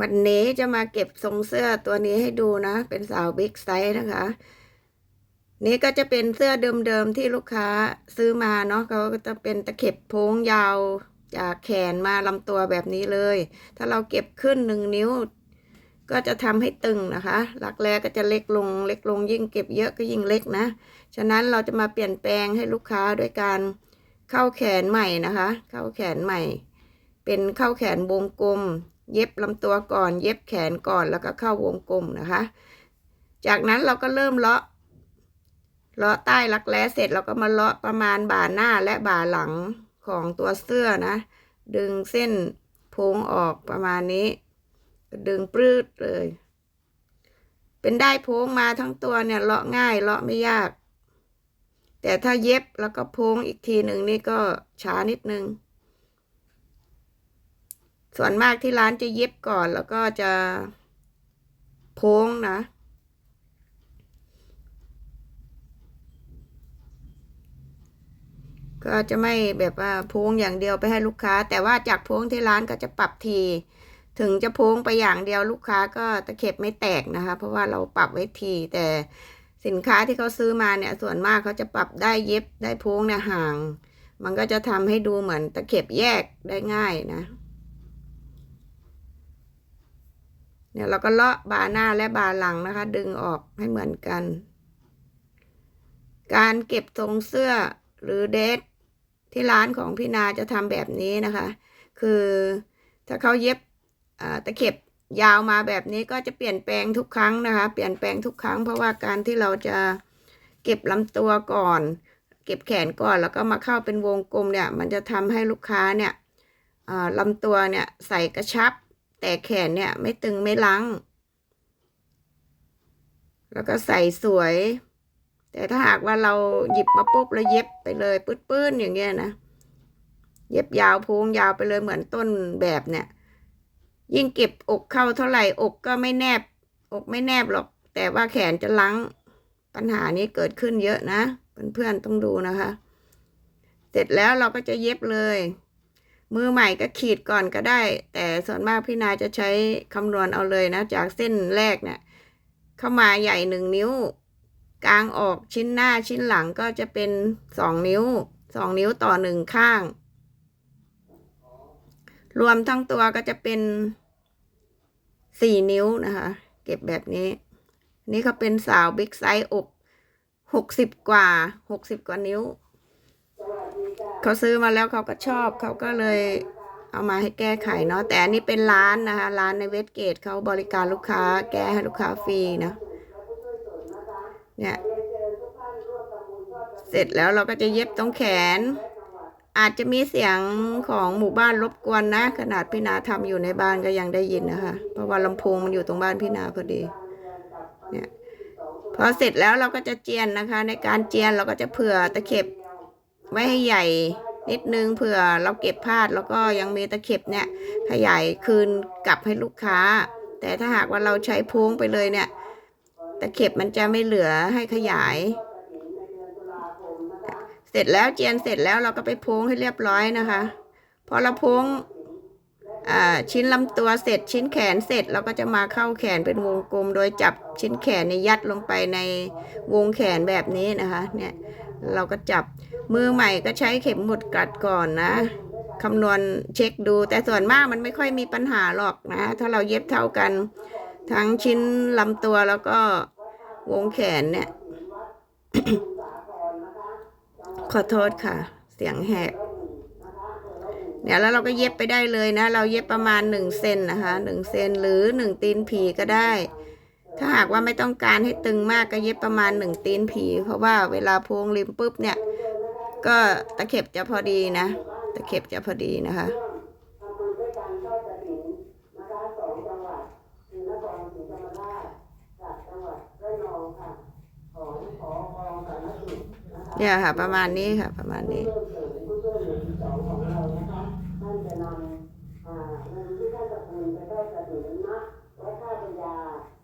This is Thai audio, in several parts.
วันนี้จะมาเก็บทรงเสื้อตัวนี้ให้ดูนะ เป็นสาวบิ๊กไซส์นะคะ นี่ก็จะเป็นเสื้อเดิมๆที่ลูกค้าซื้อมาเนาะเขาก็จะเป็นตะเข็บโพงยาวจากแขนมาลำตัวแบบนี้เลย ถ้าเราเก็บขึ้นหนึ่งนิ้ว ก็จะทำให้ตึงนะคะหลักแรกก็จะเล็กลงเล็กลงยิ่งเก็บเยอะก็ยิ่งเล็กนะ ฉะนั้นเราจะมาเปลี่ยนแปลงให้ลูกค้าด้วยการเข้าแขนใหม่นะคะ เข้าแขนใหม่ เป็นเข้าแขนวงกลม เย็บลำตัวก่อน เย็บแขนก่อนแล้วก็เข้าวงกลมนะคะ จากนั้นเราก็เริ่มเลาะเลาะใต้รักแร้เสร็จเราก็มาเลาะประมาณบ่าหน้าและบ่าหลังของตัวเสื้อนะ ดึงเส้นโพงออกประมาณนี้ ดึงปลื้ดเลย เป็นได้โพงมาทั้งตัวเนี่ยเลาะง่ายเลาะไม่ยาก แต่ถ้าเย็บแล้วก็โพงอีกทีหนึ่งนี่ก็ช้านิดนึง ส่วนมากที่ร้านจะเย็บก่อนแล้วก็จะโพ้งนะ ก็จะไม่แบบว่าโพ้งอย่างเดียวไปให้ลูกค้า แต่ว่าจากโพ้งที่ร้านก็จะปรับที ถึงจะโพ้งไปอย่างเดียวลูกค้าก็ตะเข็บไม่แตกนะคะ เพราะว่าเราปรับไว้ที แต่สินค้าที่เขาซื้อมาเนี่ย ส่วนมากเขาจะปรับได้เย็บได้โพ้งเนี่ยห่าง มันก็จะทำให้ดูเหมือนตะเข็บแยกได้ง่ายนะ เนี่ยเราก็เลาะบาหน้าและบาหลังนะคะ ดึงออกให้เหมือนกัน การเก็บทรงเสื้อหรือเดทที่ร้านของพี่นาจะทำแบบนี้นะคะ คือถ้าเขาเย็บตะเข็บยาวมาแบบนี้ก็จะเปลี่ยนแปลงทุกครั้งนะคะ เปลี่ยนแปลงทุกครั้งเพราะว่าการที่เราจะเก็บลำตัวก่อน เก็บแขนก่อนแล้วก็มาเข้าเป็นวงกลมเนี่ย มันจะทำให้ลูกค้าเนี่ยลำตัวเนี่ยใส่กระชับ แต่แขนเนี่ยไม่ตึงไม่ลัง แล้วก็ใส่สวย แต่ถ้าหากว่าเราหยิบมาปุ๊บแล้วเย็บไปเลยปื้นๆอย่างเงี้ยนะ เย็บยาวโพงยาวไปเลยเหมือนต้นแบบเนี่ย ยิ่งเก็บอกเข้าเท่าไหร่อกก็ไม่แนบ อกไม่แนบหรอก แต่ว่าแขนจะลัง ปัญหานี้เกิดขึ้นเยอะนะ เพื่อนๆต้องดูนะคะ เสร็จแล้วเราก็จะเย็บเลย มือใหม่ก็ขีดก่อนก็ได้ แต่ส่วนมากพี่นาจะใช้คำนวณเอาเลยนะ จากเส้นแรกเนี่ยเข้ามาใหญ่หนึ่งนิ้ว กลางออกชิ้นหน้าชิ้นหลังก็จะเป็นสองนิ้วสองนิ้วต่อหนึ่งข้าง รวมทั้งตัวก็จะเป็นสี่นิ้วนะคะ เก็บแบบนี้ นี่เขาเป็นสาวบิ๊กไซส์อกหกสิบกว่าหกสิบกว่านิ้ว เขาซื้อมาแล้วเขาก็ชอบเขาก็เลยเอามาให้แก้ไขเนาะแต่อันนี้เป็นร้านนะคะ ร้านในเวสเกตเขาบริการลูกค้า แก้ให้ลูกค้าฟรีนะเนี่ยเสร็จแล้วเราก็จะเย็บตรงแขน อาจจะมีเสียงของหมู่บ้านรบกวนนะ ขนาดพี่นาทำอยู่ในบ้านก็ยังได้ยินนะคะ เพราะว่าลำโพงมันอยู่ตรงบ้านพี่นาพอดี เนี่ยพอเสร็จแล้วเราก็จะเจียนนะคะ ในการเจียนเราก็จะเผื่อตะเข็บ ไว้ให้ใหญ่นิดนึงเผื่อเราเก็บพลาดแล้วก็ยังมีตะเข็บเนี่ย ขยายคืนกลับให้ลูกค้า แต่ถ้าหากว่าเราใช้พุงไปเลยเนี่ย ตะเข็บมันจะไม่เหลือให้ขยาย เสร็จแล้วเจียนเสร็จแล้วเราก็ไปพุงให้เรียบร้อยนะคะ พอเราพุงชิ้นลำตัวเสร็จชิ้นแขนเสร็จเราก็จะมาเข้าแขนเป็นวงกลม โดยจับชิ้นแขนในยัดลงไปในวงแขนแบบนี้นะคะ เนี่ย เราก็จับมือใหม่ก็ใช้เข็มหมุดกัดก่อนนะคำนวณเช็คดู แต่ส่วนมากมันไม่ค่อยมีปัญหาหรอกนะ ถ้าเราเย็บเท่ากัน ทั้งชิ้นลำตัวแล้วก็วงแขนเนี่ย ขอโทษค่ะ เสียงแหกเนี่ยแล้วเราก็เย็บไปได้เลยนะ เราเย็บประมาณหนึ่งเซนนะคะหนึ่งเซนหรือหนึ่งตีนผีก็ได้ ถ้าหากว่าไม่ต้องการให้ตึงมากก็เย็บประมาณหนึ่งตีนผี เพราะว่าเวลาพวงริมปุ๊บเนี่ย ก็ตะเข็บจะพอดีนะ ตะเข็บจะพอดีนะคะเนี่ยค่ะ ประมาณนี้ค่ะ ประมาณนี้เ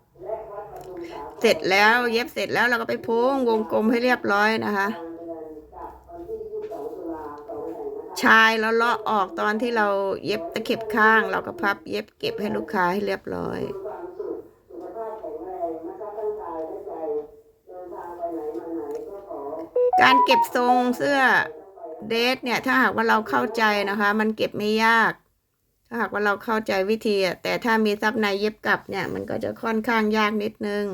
เสร็จแล้วเย็บเสร็จแล้วเราก็ไปโพ้งวงกลมให้เรียบร้อยนะคะ ชายแล้วเลาะออกตอนที่เราเย็บตะเข็บข้าง เราก็พับเย็บเก็บให้ลูกค้าให้เรียบร้อยการเก็บทรงเสื้อเดทเนี่ยถ้าหากว่าเราเข้าใจนะคะ มันเก็บไม่ยาก ถ้าหากว่าเราเข้าใจวิธีอะแต่ถ้ามีซับในเย็บกลับเนี่ย มันก็จะค่อนข้างยากนิดนึง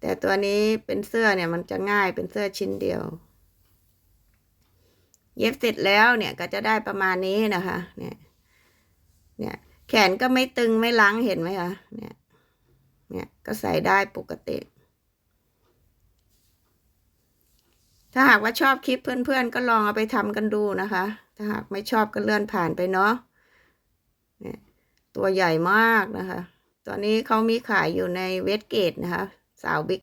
แต่ตัวนี้เป็นเสื้อเนี่ยมันจะง่ายเป็นเสื้อชิ้นเดียว เย็บเสร็จแล้วเนี่ยก็จะได้ประมาณนี้นะคะ เนี่ย เนี่ย แขนก็ไม่ตึงไม่ล้างเห็นไหมคะ เนี่ย เนี่ยก็ใส่ได้ปกติถ้าหากว่าชอบคลิปเพื่อนๆ ก็ลองเอาไปทำกันดูนะคะ ถ้าหากไม่ชอบก็เลื่อนผ่านไปเนาะ ตัวใหญ่มากนะคะ ตอนนี้เขามีขายอยู่ในเวสเกตนะคะ สาวบิ๊ก